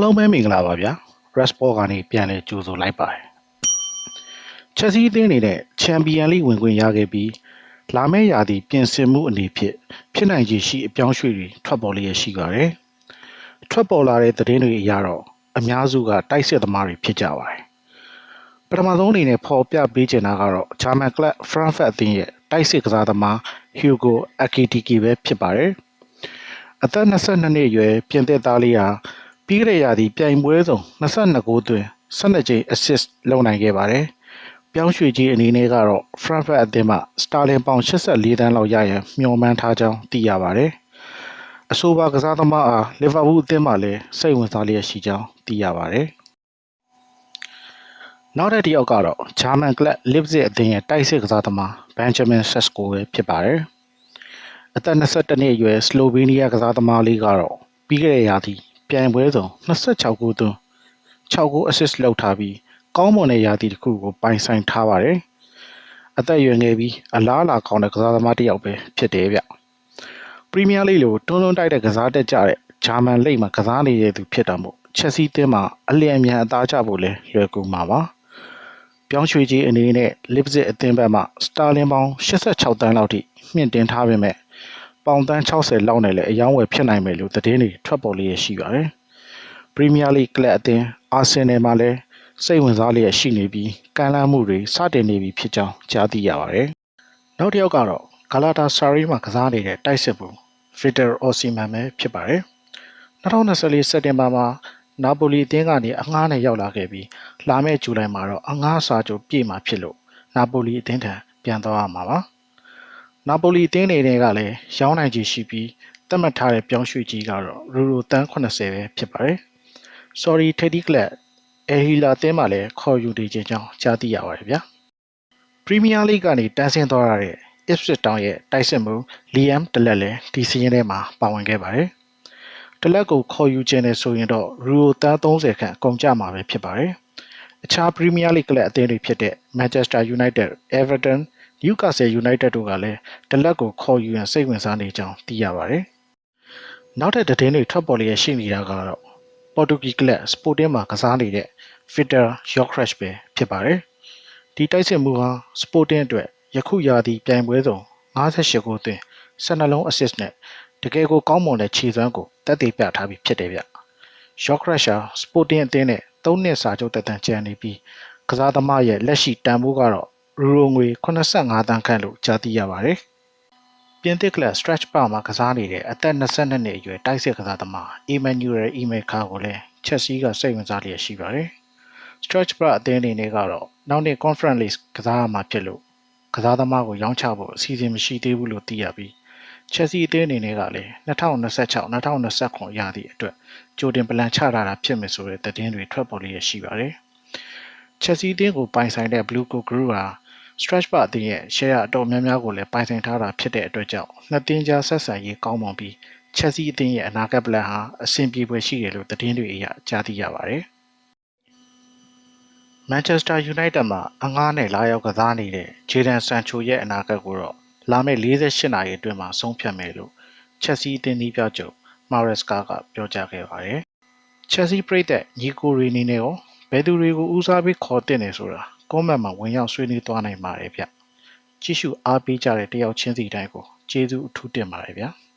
အားလုံးပဲမင်္ဂလာပါဗျာ Resport ကနေပြန်လဲကြိုဆိုလိုက်ပါတယ်ချက်စီးအသင်းအနေနဲ့ချန်ပီယံလိဝင်ခွင့်ရခဲ့ပြီးလာမယ့်ရာသီပြင်ဆင်မှုအနေဖြင့်ဖြစ်နိုင်ခြေရှိအပြောင်းရွှေ့တွေထွက်ပေါ်လျက်ရှိပါတယ်ထွက်ပေါ်လာတဲ့သတင်းတွေအရတော့အများစုကတိုက်စစ်သမားတွေဖြစ်ကြပါတယ်ပထမဆုံးအနေနဲ့ဖော်ပြပေးချင်တာကတော့ဂျာမန်ကလပ် Frankfurt အသင်းရဲ့တိုက်စစ်ကစားသမား Hugo Ekitike ပဲဖြစ်ပါတယ်အသက်22နှစ်အရွယ်ပြင်သစ်သားလေးဟာ ပြီးခဲ့တဲ့ရာသီပြိုင်ပွဲစုံ22ဂိုးသွင်း12ကြိမ် assist လုပ်နိုင်ခဲ့ပါတယ်။ပြောင်းရွှေ့ကြီးအနေနဲ့ကတော့ Frankfurt အသင်းမှစတာလင်ပေါင်84တန်းလောက်ရရန်မျှော်မှန်းထားကြောင်းသိရပါတယ်။အဆိုပါကစားသမားအားလီဗာပူးအသင်းမှလည်းစိတ်ဝင်စားလျက်ရှိကြောင်းသိရပါတယ်။နောက်တစ်တယောက်ကတော့ဂျာမန်ကလပ်လစ်ဇစ်အသင်းရဲ့တိုက်စစ်ကစားသမားဘန်ဂျမင်ဆက်စကိုပဲဖြစ်ပါတယ်။အသက်22နှစ်အရွယ်စလိုဗေးနီးယားကစားသမားလေးကတော့ပြီးခဲ့တဲ့ရာသီ ပြိုင်ပွဲစုံ26ဂိုးသွင်း6ဂိုး assist လုပ်ထားပြီးကောင်းမွန်တဲ့ရာသီတစ်ခုကိုပိုင်ဆိုင်ထားပါတယ်။အသက်အရွယ်ငယ်ပြီးအလားအလာကောင်းတဲ့ကစားသမားတစ်ယောက်ပဲဖြစ်တယ်ဗျ။ပရီးမီးယားလိလိုတွန်းတွန်းတိုက်တဲ့ကစားတက်ကြတဲ့ဂျာမန်လိမှာကစားနေတဲ့သူဖြစ်တာမို့ချက်စီးတင်းမှာအလျင်အမြန်အသားကျဖို့လဲလွယ်ကူမှာပါ။ပြောင်းရွှေ့ခြင်းအနေနဲ့လစ်ပစစ်အသင်းဘက်မှစတာလင်ပေါင်း86တန်းလောက်ထိမြင့်တင်ထားပေမဲ့ ပေါင်တန်း60လောက်နဲ့လည်းအယောင်းဝယ်ဖြစ်နိုင်မယ်လို့သတင်းတွေထွက်ပေါ်လျက်ရှိပါတယ်။ပရီးမီးယားလိကလပ်အသင်းအာဆင်နယ်မှာလည်းစိတ်ဝင်စားလျက်ရှိနေပြီးကမ်းလှမ်းမှုတွေစတင်နေပြီဖြစ်ကြောင်းကြားသိရပါတယ်။နောက်တစ်ယောက်ကတော့ဂလာတာဆာရီမှာကစားနေတဲ့တိုက်စစ်ဘူးဗီတာအော်စီမန်ပဲဖြစ်ပါတယ်။2024စက်တင်ဘာမှာနာပိုလီအသင်းကနေအငှားနဲ့ရောက်လာခဲ့ပြီးလာမယ့်ဇူလိုင်မှာတော့အငှားစာချုပ်ပြည့်မှာဖြစ်လို့နာပိုလီအသင်းထံပြန်သွားရမှာပါ။ နာပိုလီအသင်းတွေကလည်းရောင်းနိုင်ခြေရှိပြီးသတ်မှတ်ထားတဲ့ပြောင်းရွှေ့ကြီးကတော့ရူရိုတန်း80ပဲဖြစ်ပါတယ်။ Sorry Teddy Club အဲဟီလာအသင်းမှလည်းခေါ်ယူနေခြင်းကြောင်းကြားသိရပါတယ်ဗျာ။ Premier League ကနေတန်းဆင်းသွားရတဲ့ Ipswich Town ရဲ့တိုက်စစ်မှု Liam တလက်လည်းဒီစီးရင်ထဲမှာပါဝင်ခဲ့ပါတယ်။တလက်ကိုခေါ်ယူခြင်းနဲ့ဆိုရင်တော့ရူရိုတန်း30ခန့်ကုန်ကျမှာပဲဖြစ်ပါတယ်။အခြား Premier League ကလပ်အသင်းတွေဖြစ်တဲ့ Manchester United, Everton, Newcastle United တို့ကလည်းတလက်ကိုခေါ်ယူရန်စိတ်ဝင်စားနေကြောင်းသိရပါတယ်။နောက်ထပ်သတင်းတွေထွက်ပေါ်လျက်ရှိနေတာကတော့ပေါ်တူဂီကလပ်စပိုတင်းမှာကစားနေတဲ့ Fitter Yorkresh ပဲဖြစ်ပါတယ်။ဒီတိုက်စစ်မှုဟာစပိုတင်းအတွက်ယခုရာသီပြိုင်ပွဲစုံ58ကိုသွင်း12လုံး assist နဲ့တကယ်ကိုကောင်းမွန်တဲ့ခြေစွမ်းကိုတက်တည်ပြထားပြီးဖြစ်တယ်ဗျ။ Yorkresh ဟာစပိုတင်းအသင်းနဲ့3နှစ်စာချုပ်တက်တန်းကျန်နေပြီးကစားသမားရဲ့လက်ရှိတန်ဖိုးကတော့ ရူရိုငွေ85တန်းခန့်လို့ကြားသိရပါတယ်။ပြင်သစ်ကလပ် Stretch Park မှာကစားနေတဲ့အသက်22နှစ်အရွယ်တိုက်စစ်ကစားသမား Emmanuel Emeka ကိုလည်းချက်စီးကစိတ်ဝင်စားလျက်ရှိပါတယ်။ Stretch Park အသင်းအနေနဲ့ကတော့နောက်နှစ် Conference League ကစားရမှာဖြစ်လို့ကစားသမားကိုရောင်းချဖို့အစီအစဉ်မရှိသေးဘူးလို့သိရပြီးချက်စီအသင်းအနေနဲ့ကလည်း2026-2029ရာသီအတွက်ကြိုတင်ပလန်ချထားတာဖြစ်မယ်ဆိုတဲ့သတင်းတွေထွက်ပေါ်လျက်ရှိပါတယ်။ချက်စီအသင်းကိုပိုင်ဆိုင်တဲ့ Blue Coat Group ဟာ stretch bar အသင်းရဲ့ share အတော်များများကိုလည်းပိုင်ဆိုင်ထားတာဖြစ်တဲ့အတွက်ကြောင့်နှစ်သင်းကြားဆက်ဆံရေးကောင်းမွန်ပြီး Chelsea အသင်းရဲ့အနာဂတ်ပလန်ဟာအဆင်ပြေဖွယ်ရှိတယ်လို့သတင်းတွေအရကြားသိရပါတယ်။ Manchester United မှာအငှားနဲ့လာရောက်ကစားနေတဲ့ Jadon Sancho ရဲ့အနာဂတ်ကိုတော့လာမယ့်48နာရီအတွင်းမှာဆုံးဖြတ်မယ်လို့ Chelsea အသင်းဒီပြောချုပ် Maresca ကပြောကြားခဲ့ပါတယ်။ Chelsea ပြည်သက်ညီကိုရီနေနဲ့ရောဘယ်သူတွေကိုဦးစားပေးခေါ်တင်နေဆိုတာ ကွန်မန့်မှာဝင်ရောက်ဆွေးနွေးသွားနိုင်ပါတယ်ဗျကြည့်ရှုအားပေးကြတဲ့တယောက်ချင်းစီတိုင်းကိုကျေးဇူးအထူးတင်ပါတယ်ဗျာ။